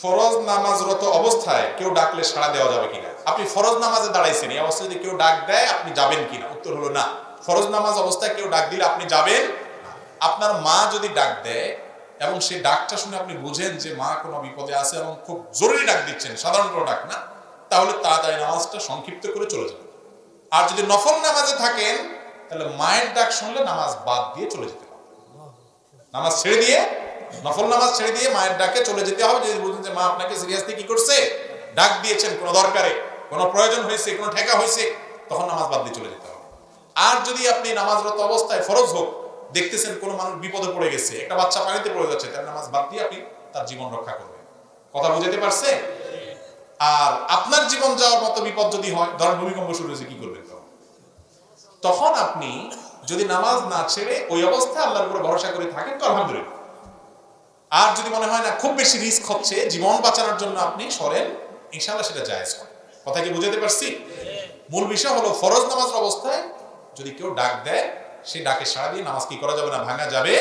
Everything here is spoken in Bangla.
ফরজ নামাজরত অবস্থায় কেউ ডাকলে সাড়া দেওয়া যাবে কিনা? আপনি ফরজ নামাজে দাঁড়াইছেন, এই অবস্থায় যদি কেউ ডাক দেয়, আপনি যাবেন কিনা? উত্তর হলো না। ফরজ নামাজ অবস্থায় কেউ ডাক দিলে আপনি যাবেন আপনার মা যদি ডাক দেয় এবং সেই ডাকটা শুনে আপনি বুঝেন যে মা কোনো বিপদে আছে এবং খুব জরুরি ডাক দিচ্ছেন সাধারণ কোনো ডাক না, তাহলে তাড়াতাড়ি নামাজটা সংক্ষিপ্ত করে চলে যাবে আর যদি নফল নামাজে থাকেন, তাহলে মায়ের ডাক শুনলে নামাজ বাদ দিয়ে চলে যেতে হবে। নামাজ ছেড়ে দিয়ে নফল নামাজ ছেড়ে দিয়ে মায়ের ডাকে চলে যেতে হবে। যদি বুঝেন যে মা আপনাকে সিরিয়াসলি কি করছে? ডাক দিয়েছেন, কোনো দরকারে, কোনো প্রয়োজন হয়েছে, কোনো ঠেকা হয়েছে, তখন নামাজ বাদ দিয়ে চলে যেতে হবে। আর যদি আপনি নামাজরত অবস্থায় ফরজ হোক, দেখতেছেন কোনো মানুষ বিপদে পড়ে গেছে, একটা বাচ্চা পানিতে পড়ে যাচ্ছে, তার নামাজ বাদ দিয়ে আপনি তার জীবন রক্ষা করবেন। কথা বুঝাতে পারছে? আর আপনার জীবন যাওয়ার মতো বিপদ যদি হয়, ধরেন ভূমিকম্প শুরু হয়েছে, কি করবেন তখন? তখন আপনি যদি নামাজ না ছেড়ে ওই অবস্থায় আল্লাহর উপরে ভরসা করে থাকেন, তো আলহামদুলিল্লাহ। আর যদি মনে হয় না, খুব বেশি রিস্ক হচ্ছে, জীবন বাঁচানোর জন্য আপনি সরেন ইনশাল্লাহ সেটা জায়েজ করেন কথা কি বুঝাতে পারছি? মূল বিষয় হলো, ফরজ নামাজের অবস্থায় যদি কেউ ডাক দেয় সেই ডাকে সারা দিয়ে নামাজ কি করা যাবে না, ভাঙা যাবে?